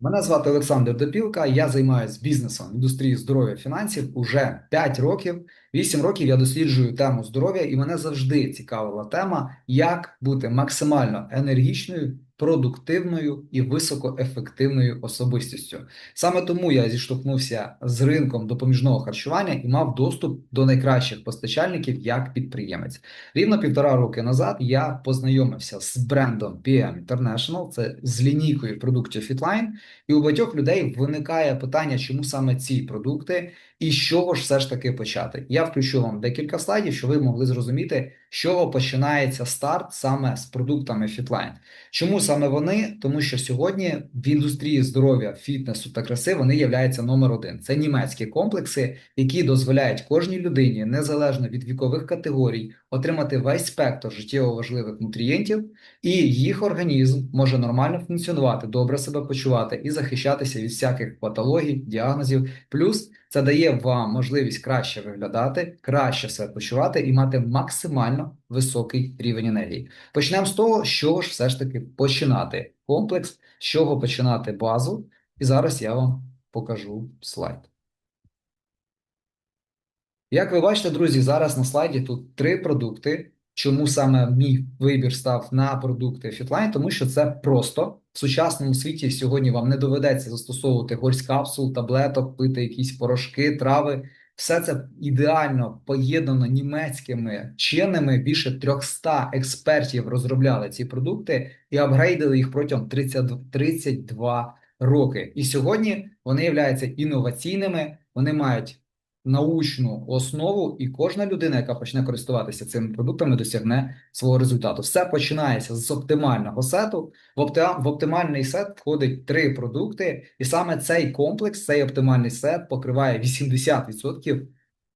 Мене звати Олександр Допілка. Я займаюся бізнесом індустрії здоров'я фінансів уже 5 років. 8 років я досліджую тему здоров'я, і мене завжди цікавила тема, як бути максимально енергічною, продуктивною і високоефективною особистістю. Саме тому я зіштовхнувся з ринком допоміжного харчування і мав доступ до найкращих постачальників як підприємець. Рівно півтора роки назад я познайомився з брендом PM International, це з лінійкою продуктів Fitline, і у багатьох людей виникає питання, чому саме ці продукти і з чого ж все ж таки почати. Я включу вам декілька слайдів, щоб ви могли зрозуміти, з чого починається старт саме з продуктами Fitline. Чому саме вони? Тому що сьогодні в індустрії здоров'я, фітнесу та краси вони являються номер один. Це німецькі комплекси, які дозволяють кожній людині, незалежно від вікових категорій, отримати весь спектр життєво важливих нутрієнтів, і їх організм може нормально функціонувати, добре себе почувати і захищатися від всяких патологій, діагнозів. Плюс це дає вам можливість краще виглядати, краще себе почувати і мати максимально високий рівень енергії. Почнемо з того, чого ж все ж таки починати комплекс, з чого починати базу. І зараз я вам покажу слайд. Як ви бачите, друзі, зараз на слайді тут три продукти. Чому саме мій вибір став на продукти Fitline? Тому що це просто в сучасному світі сьогодні вам не доведеться застосовувати горсть капсул, таблеток, пити якісь порошки, трави. Все це ідеально поєднано німецькими вченими. Більше 300 експертів розробляли ці продукти і апгрейдили їх протягом 30, 32 роки. І сьогодні вони являються інноваційними, вони мають научну основу, і кожна людина, яка почне користуватися цими продуктами, досягне свого результату. Все починається з оптимального сету. В, опти... в оптимальний сет входить три продукти, і саме цей комплекс, цей оптимальний сет покриває 80%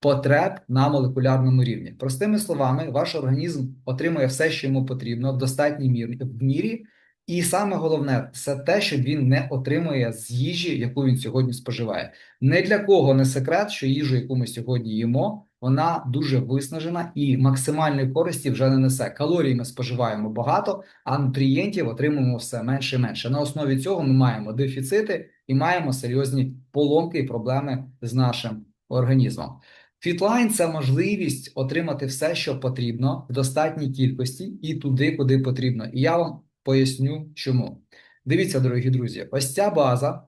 потреб на молекулярному рівні. Простими словами, ваш організм отримує все, що йому потрібно в достатній мірі в мірі. І саме головне це те, що він не отримує з їжі, яку він сьогодні споживає. Не для кого не секрет, що їжу, яку ми сьогодні їмо, вона дуже виснажена і максимальної користі вже не несе. Калорій ми споживаємо багато, а нутрієнтів отримуємо все менше і менше. На основі цього ми маємо дефіцити і маємо серйозні поломки і проблеми з нашим організмом. Фітлайн це можливість отримати все, що потрібно в достатній кількості і туди, куди потрібно. І я вам Поясню, чому. Дивіться, дорогі друзі, ось ця база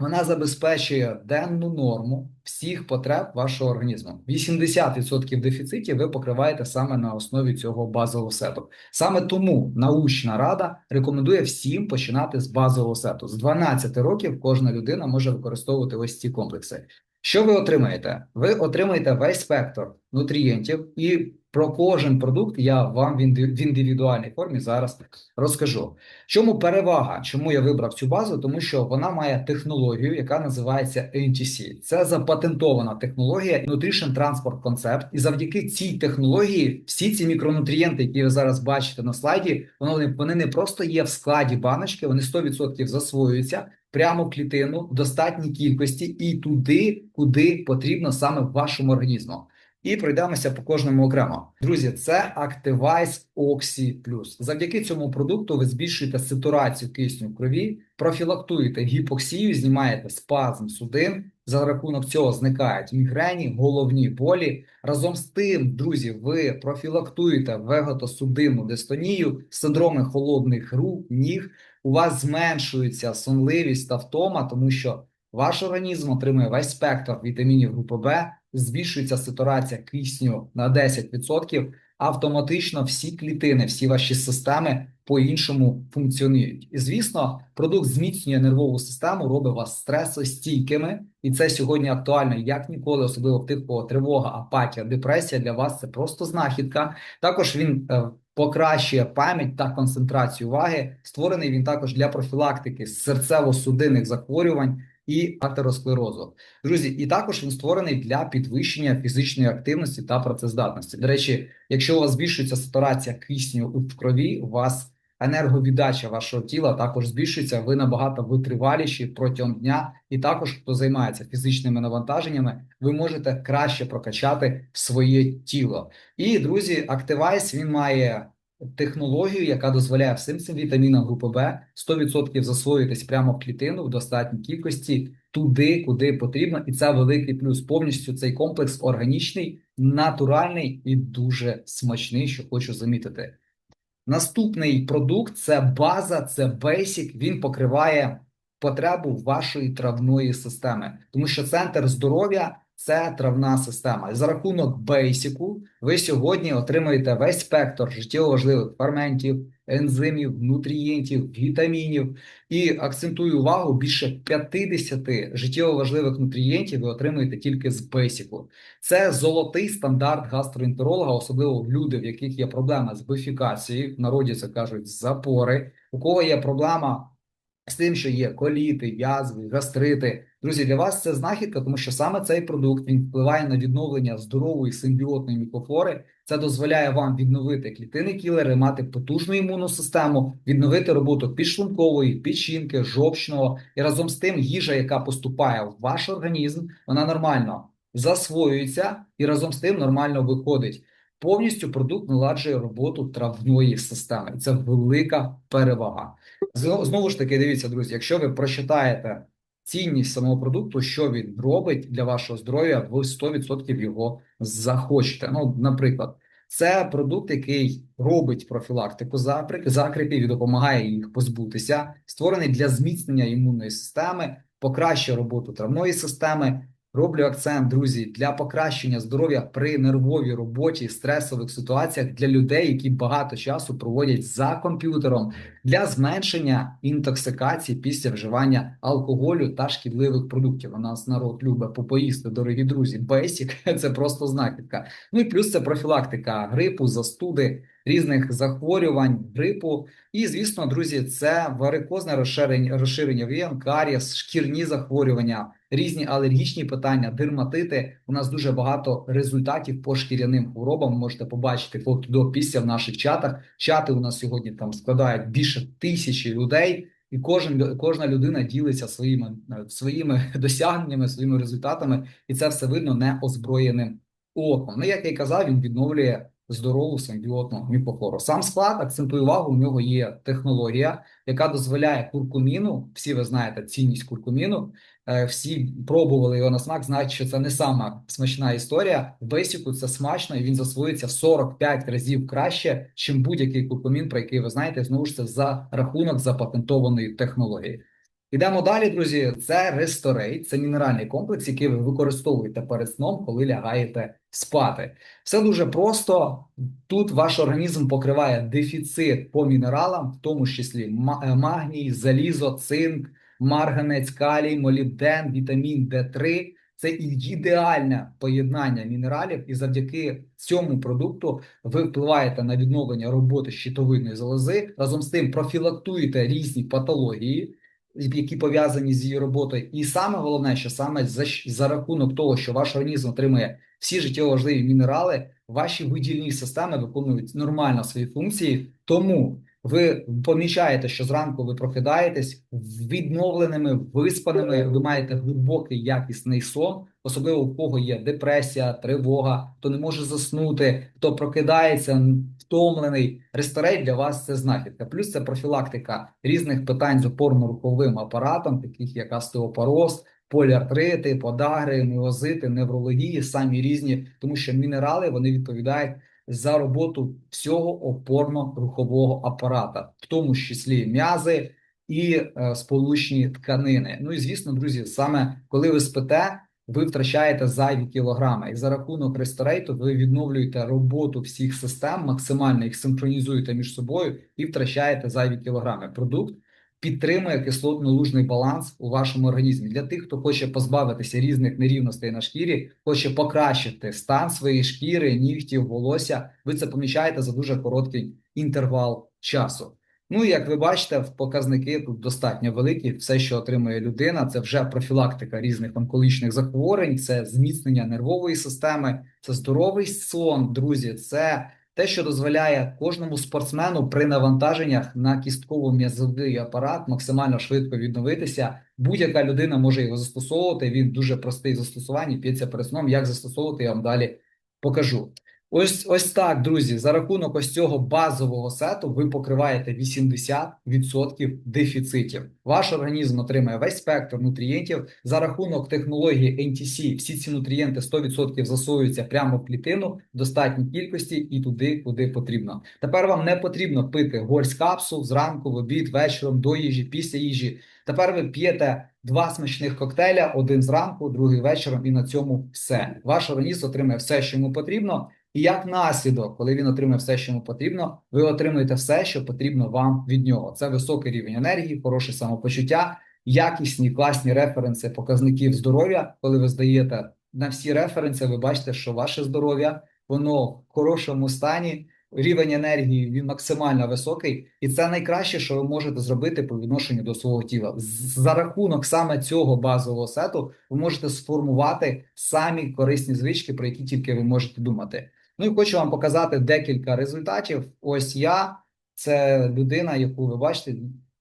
вона забезпечує денну норму всіх потреб вашого організму. 80% дефіцитів ви покриваєте саме на основі цього базового сету. Саме тому научна рада рекомендує всім починати з базового сету. З 12 років кожна людина може використовувати ось ці комплекси. Що ви отримаєте? Ви отримаєте весь спектр нутрієнтів і про кожен продукт я вам в індивідуальній формі зараз розкажу. Чому перевага? Чому я вибрав цю базу? Тому що вона має технологію, яка називається NTC. Це запатентована технологія Nutrition Transport Concept. І завдяки цій технології всі ці мікронутрієнти, які ви зараз бачите на слайді, вони, вони не просто є в складі баночки, вони 100% засвоюються. Прямо клітину в достатній кількості і туди, куди потрібно саме вашому організму. І пройдемося по кожному окремо. Друзі, це Activize Oxy. Завдяки цьому продукту ви збільшуєте сатурацію кисню в крові, профілактуєте гіпоксію, знімаєте спазм судин. За рахунок цього зникають мігрені, головні болі. Разом з тим, друзі, ви профілактуєте вегетосудинну дистонію, синдроми холодних рук, ніг. У вас зменшується сонливість та втома, тому що ваш організм отримує весь спектр вітамінів групи Б збільшується сатурація кисню на 10%, автоматично всі клітини, всі ваші системи по-іншому функціонують. І звісно, продукт зміцнює нервову систему, робить вас стресостійкими, і це сьогодні актуально як ніколи, особливо в тих, кого тривога, апатія, депресія для вас це просто знахідка. Також він. Е, покращує пам'ять та концентрацію уваги. Створений він також для профілактики серцево-судинних захворювань, і атеросклерозу. Друзі, і також він створений для підвищення фізичної активності та працездатності. До речі, якщо у вас збільшується сатурація кисню в крові, у вас енерговіддача вашого тіла також збільшується. Ви набагато витриваліші протягом дня, і також хто займається фізичними навантаженнями, ви можете краще прокачати своє тіло. І друзі, Activize, він має технологію, яка дозволяє всім цим вітамінам групи Б 100% засвоїтись прямо в клітину в достатній кількості туди, куди потрібно, і це великий плюс. Повністю цей комплекс органічний, натуральний і дуже смачний, що хочу замітити. Наступний продукт це база, це Basic, Він покриває потребу вашої травної системи, тому що центр здоров'я це травна система. І за рахунок бейсіку ви сьогодні отримуєте весь спектр життєво важливих ферментів, ензимів, нутрієнтів, вітамінів. І акцентую увагу: більше 50 життєво важливих нутрієнтів ви отримуєте тільки з бейсіку. Це золотий стандарт гастроентеролога, особливо в люди, в яких є проблема з бифікацією. В народі це кажуть запори. У кого є проблема з тим, що є коліти, язви, гастрити. Друзі, для вас це знахідка, тому що саме цей продукт він впливає на відновлення здорової симбіотної мікрофлори. Це дозволяє вам відновити клітини кілери, мати потужну імунну систему, відновити роботу підшлункової, печінки, жовчного і разом з тим їжа, яка поступає в ваш організм, вона нормально засвоюється і разом з тим нормально виходить. Повністю продукт наладжує роботу травної системи. Це велика перевага. Знову ж таки, дивіться, друзі, якщо ви прочитаєте цінність самого продукту, що він робить для вашого здоров'я, ви 100% його захочете. Ну, наприклад, це продукт, який робить профілактику закріпів і допомагає їх позбутися, створений для зміцнення імунної системи, покращує роботу травної системи, Роблю акцент, друзі, для покращення здоров'я при нервовій роботі, стресових ситуаціях для людей, які багато часу проводять за комп'ютером, для зменшення інтоксикації після вживання алкоголю та шкідливих продуктів. У нас народ любить попоїсти, дорогі друзі. Бейсік це просто знахідка. Ну і плюс це профілактика грипу, застуди, різних захворювань, грипу. І, звісно, друзі, це варикозне розширення розширення вен, карієс, шкірні захворювання різні алергічні питання, дерматити. У нас дуже багато результатів по шкіряним хворобам. Можете побачити до після в наших чатах. Чати у нас сьогодні там складають більше тисячі людей. І кожен кожна людина ділиться своїми своїми досягненнями, своїми результатами, і це все видно неозброєним оком. Ну, як я й казав, він відновлює здорову симбіотну мікрофлору. Сам склад акцентую увагу. У нього є технологія, яка дозволяє куркуміну. Всі ви знаєте цінність куркуміну. Е, всі пробували його на смак, знають, що це не сама смачна історія. В бейсіку це смачно, і він засвоїться в 45 разів краще, чим будь-який куркумін, про який ви знаєте, знову ж це за рахунок запатентованої технології. Ідемо далі, друзі. Це ресторейт, це мінеральний комплекс, який ви використовуєте перед сном, коли лягаєте спати. Все дуже просто. Тут ваш організм покриває дефіцит по мінералам, в тому числі е, магній, залізо, цинк, марганець, калій, молібден, вітамін Д3. Це ідеальне поєднання мінералів, і завдяки цьому продукту ви впливаєте на відновлення роботи щитовидної залози. Разом з тим профілактуєте різні патології які пов'язані з її роботою, і саме головне, що саме за за рахунок того, що ваш організм отримує всі життєво важливі мінерали, ваші видільні системи виконують нормально свої функції, тому ви помічаєте, що зранку ви прокидаєтесь відновленими, виспаними. Ви маєте глибокий якісний сон, особливо у кого є депресія, тривога, хто не може заснути, хто прокидається втомлений. Ресторей для вас це знахідка. Плюс це профілактика різних питань з опорно-руховим апаратом, таких як остеопороз, поліартрити, подагри, міозити, неврології, самі різні, тому що мінерали вони відповідають за роботу всього опорно-рухового апарата, в тому числі м'язи і е, сполучні тканини. Ну і звісно, друзі, саме коли ви спите, ви втрачаєте зайві кілограми, і за рахунок ресторейту ви відновлюєте роботу всіх систем, максимально їх синхронізуєте між собою і втрачаєте зайві кілограми. Продукт підтримує кислотно-лужний баланс у вашому організмі. Для тих, хто хоче позбавитися різних нерівностей на шкірі, хоче покращити стан своєї шкіри, нігтів, волосся. Ви це помічаєте за дуже короткий інтервал часу. Ну, як ви бачите, показники тут достатньо великі. Все, що отримує людина, це вже профілактика різних онкологічних захворювань, це зміцнення нервової системи, це здоровий сон, друзі. Це те, що дозволяє кожному спортсмену при навантаженнях на кістково-м'язовий апарат максимально швидко відновитися. Будь-яка людина може його застосовувати. Він дуже простий в застосуванні, п'ється перед сном. Як застосовувати, я вам далі покажу. Ось ось так, друзі. За рахунок ось цього базового сету ви покриваєте 80% дефіцитів. Ваш організм отримає весь спектр нутрієнтів. За рахунок технології NTC всі ці нутрієнти 100% засвоюються прямо в клітину в достатній кількості і туди, куди потрібно. Тепер вам не потрібно пити горсть капсул зранку, в обід, вечором, до їжі, після їжі. Тепер ви п'єте два смачних коктейля: один зранку, другий вечором, і на цьому все. Ваш організм отримає все, що йому потрібно. І як наслідок, коли він отримає все, що йому потрібно, ви отримуєте все, що потрібно вам від нього. Це високий рівень енергії, хороше самопочуття, якісні класні референси показників здоров'я. Коли ви здаєте на всі референси, ви бачите, що ваше здоров'я воно в хорошому стані. Рівень енергії він максимально високий, і це найкраще, що ви можете зробити по відношенню до свого тіла. За рахунок саме цього базового сету ви можете сформувати самі корисні звички, про які тільки ви можете думати. Ну і хочу вам показати декілька результатів. Ось я це людина, яку ви бачите,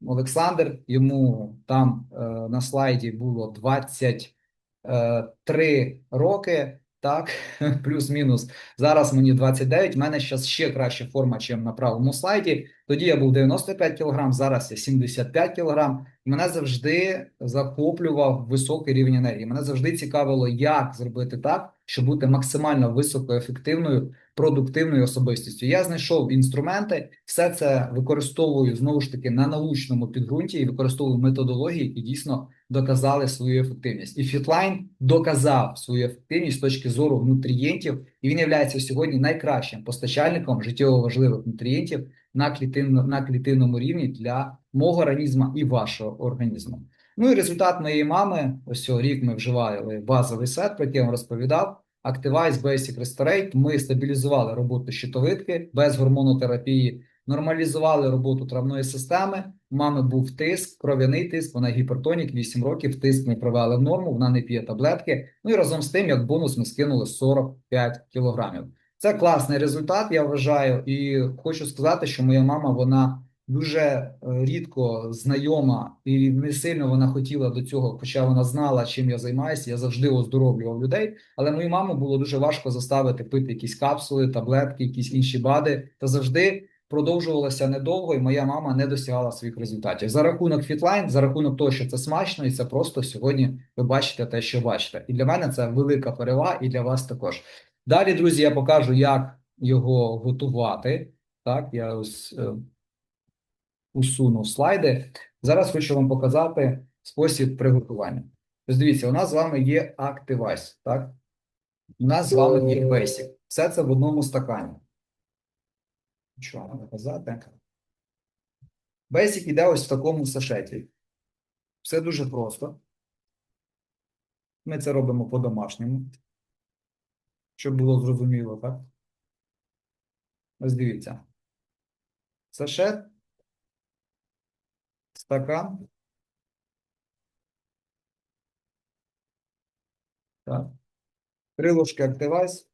Олександр. Йому там е, на слайді було 23 роки. Так, плюс-мінус. Зараз мені 29, в мене зараз ще краща форма, ніж на правому слайді. Тоді я був 95 кг, зараз я 75 кг. Мене завжди захоплював високий рівень енергії. Мене завжди цікавило, як зробити так, щоб бути максимально високоефективною, продуктивною особистістю. Я знайшов інструменти, все це використовую знову ж таки на научному підґрунті і використовую методології, які дійсно доказали свою ефективність. І Фітлайн доказав свою ефективність з точки зору нутрієнтів, і він є сьогодні найкращим постачальником життєво важливих нутрієнтів на клітинно, на клітинному рівні для мого організму і вашого організму. Ну і результат моєї мами. Ось цього рік ми вживали базовий сет, про який я вам розповідав. Activize Basic Restorate. Ми стабілізували роботу щитовидки без гормонотерапії, нормалізували роботу травної системи. У мами був тиск, кров'яний тиск, вона гіпертонік, 8 років. Тиск ми привели в норму, вона не п'є таблетки. Ну і разом з тим, як бонус, ми скинули 45 кілограмів. Це класний результат, я вважаю, і хочу сказати, що моя мама вона дуже е, рідко знайома і не сильно вона хотіла до цього, хоча вона знала, чим я займаюся. Я завжди оздоровлював людей. Але мою маму було дуже важко заставити пити якісь капсули, таблетки, якісь інші бади. Та завжди продовжувалося недовго, і моя мама не досягала своїх результатів. За рахунок фітлайн, за рахунок того, що це смачно, і це просто сьогодні ви бачите те, що бачите. І для мене це велика перевага, і для вас також. Далі, друзі, я покажу, як його готувати. Так, я ось е, усунув слайди. Зараз хочу вам показати спосіб приготування. Ось дивіться, у нас з вами є Activize, так? У нас з вами є Basic. Все це в одному стакані. Що вам показати? Basic іде ось в такому сашеті. Все дуже просто. Ми це робимо по-домашньому. Щоб було зрозуміло, так? Ось дивіться. Сашет, стакан. Так. Три ложки Activize.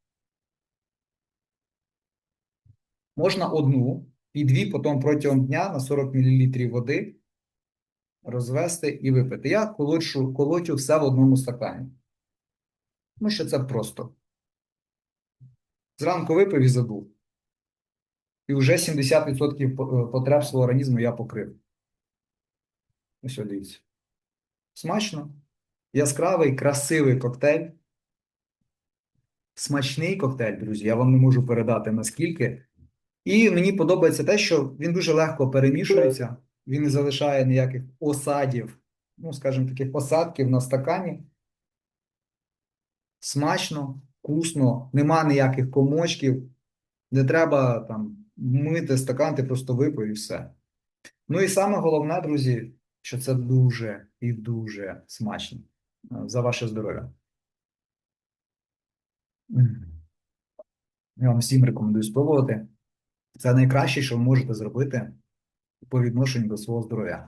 Можна одну і дві потім протягом дня на 40 мл води розвести і випити. Я колочу, колочу все в одному стакані. Тому що це просто. Зранку випив і забув. І вже 70% е, потреб свого організму я покрив. Ось дивіться. Смачно. Яскравий, красивий коктейль. Смачний коктейль, друзі. Я вам не можу передати наскільки. І мені подобається те, що він дуже легко перемішується, він не залишає ніяких осадів, ну, скажімо, таких осадків на стакані. Смачно, вкусно, нема ніяких комочків, не треба там мити стакан, ти просто випив і все. Ну і саме головне, друзі, що це дуже і дуже смачно е, за ваше здоров'я. Я вам всім рекомендую спробувати. Це найкраще, що ви можете зробити по відношенню до свого здоров'я.